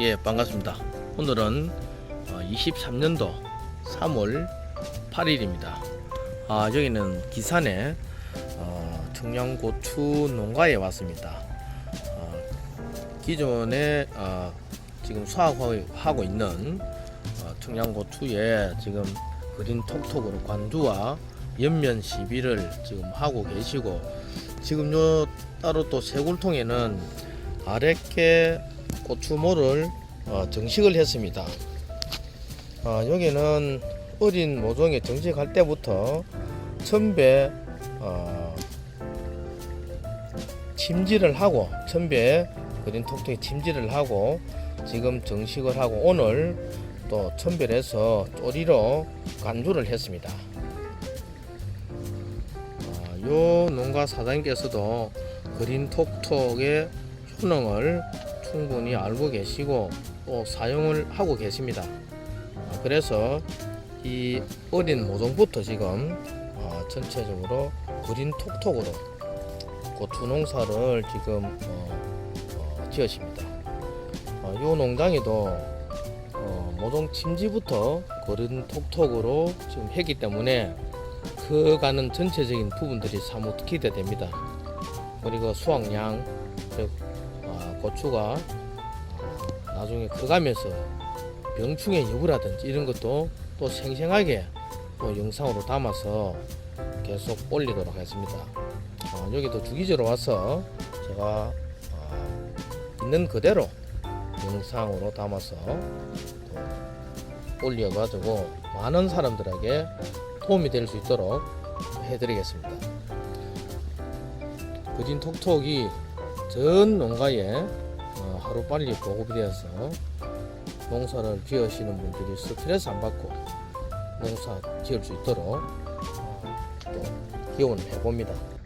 예, 반갑습니다. 오늘은 23년도 3월 8일입니다. 아, 여기는 기산의 어, 청양고추 농가에 왔습니다. 어, 기존에 어, 지금 수확하고 있는 어, 청양고추에 지금 그린 톡톡으로 관주와 연면 시비를 지금 하고 계시고 지금 요 따로 또 세굴통에는 아랫게 고추모를 어, 정식을 했습니다. 어, 여기는 어린 모종에 정식할 때부터 천배 어, 침지를 하고 천배 그린 톡톡에 침지를 하고 지금 정식을 하고 오늘 또 천별에서 쪼리로 간주를 했습니다. 아, 요 농가 사장님께서도 그린 톡톡의 효능을 충분히 알고 계시고 또 사용을 하고 계십니다. 아, 그래서 이 어린 모종부터 지금 어, 전체적으로 그린 톡톡으로 고추 농사를 지금 어, 어, 지으십니다. 어, 요 농장에도 어, 모종 침지부터 그린 톡톡으로 지금 했기 때문에 커가는 전체적인 부분들이 사뭇 기대됩니다. 그리고 수확량, 즉 어, 고추가 어, 나중에 커가면서 병충해 여부라든지 이런 것도 또 생생하게 또 영상으로 담아서 계속 올리도록 하겠습니다. 어, 여기도 주기적으로 와서 제가 어, 있는 그대로 영상으로 담아서 또 올려가지고 많은 사람들에게 도움이 될 수 있도록 해드리겠습니다. 그진 톡톡이 전 농가에 어, 하루 빨리 보급이 되어서 농사를 지으시는 분들이 스트레스 안 받고 농사 지을 수 있도록 어, 또 기원을 해봅니다.